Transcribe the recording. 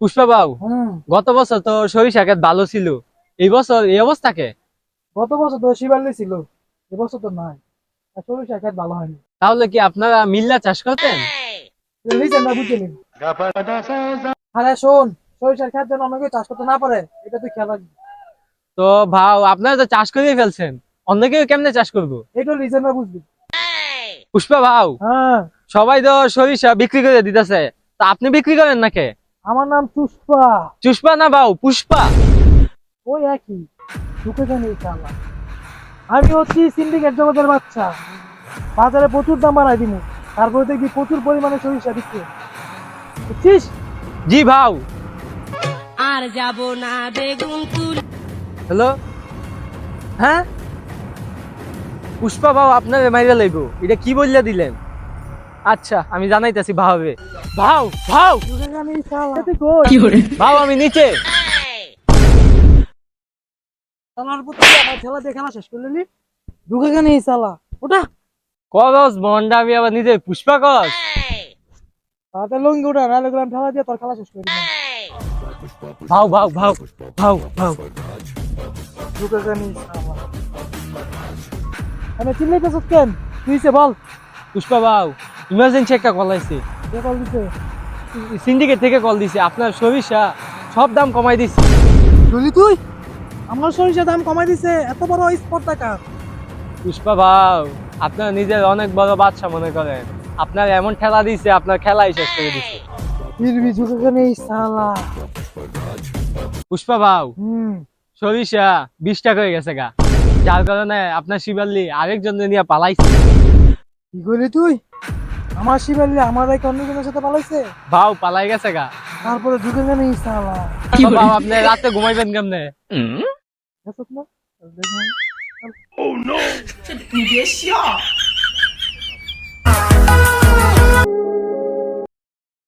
পুষ্পা। বাবু গত বছর তো সরিষা ক্ষেত ভালো ছিল। এই বছর এই অবস্থাকে গত বছর তো শিবাল্লি ছিল এবছর তো নাই। সরিষা ভালো হয়নি। তাহলে কি আপনারা মিল্লা চাষ করতেন? না বুঝে আরে শোন সরিষার খেত যেন অনেকে চাষ করতে না পারে এটা তুই খেয়াল রাখবি। তো ভাও আপনারা তো চাষ করে ফেলছেন। অন্য কেউ কেমনে চাষ করব? এটা না বুঝবি। পুষ্পা ভাও হ্যাঁ। সবাই তো সরিষা বিক্রি করে দিতেছে। তা আপনি বিক্রি করেন নাকি আমার নাম পুষ্পা চুষ্পা না বাউ পুষ্পা। ওই একই ঢুকে জানি ইনশাআল্লাহ আমি হচ্ছি সিন্ডিকেট জগতের বাচ্চা। বাজারে প্রচুর দাম বাড়াই দিব তারপরে দেখবি প্রচুর পরিমাণে সরিষা দিচ্ছে বুঝছিস? জি ভাও আর যাব না বেগুন তুল। হ্যালো? হ্যাঁ? পুষ্পা ভাও আপনার মাইরা লইব। এটা কি বললে দিলেন? আচ্ছা আমি জানাইতেছি ভাবে। ভাও ভাও! ভাও আমি নিচে। খেলা দিয়ে খেলা শেষ করলি নি? ঢুকে জানি ইনশাআল্লাহ ওটা করস মন্ডা আমি আবার নিজে পুষ্পা কস তাতে লঙ্গি ওটা নাহলে গেলাম খেলা দিয়ে তোর খেলা শেষ করে ভাও ভাও ভাও ভাও ভাও। ঢুকে জানি ইনশাআল্লাহ আমি চিল্লাইতেছিস কেন? তুই সে বল। পুষ্পা ভাও। ইমার্জেন্সি একটা কল আইছে। কল দিতে সিন্ডিকেট থেকে কল দিছে। আপনার সরিষা সব দাম কমাই দিছে। বলি তুই? আমার সরিষা দাম কমাই দিছে। এত বড় স্পট টাকা পুষ্পা ভাও আপনার নিজের অনেক বড় বাচ্চা মনে করেন। আপনার এমন খেলা দিছে আপনার খেলাই শেষ করে দিছে। পুষ্পা ভাও সরিষা বিশ টাকা হয়ে গেছে গা। যার কারণে আপনার শিবাল্লি আরেকজন নিয়ে পালাইছে। কি করলি তুই? আমার শিবাল্লি আমার এক অন্যজনের সাথে পালাইছে? ভাও পালাই গেছে গা। তারপরে ঢুকে জানি ইনশাআল্লাহ ভাও আপনি রাতে ঘুমাইবেন কেমনে? দেখছ না? দেখলাম।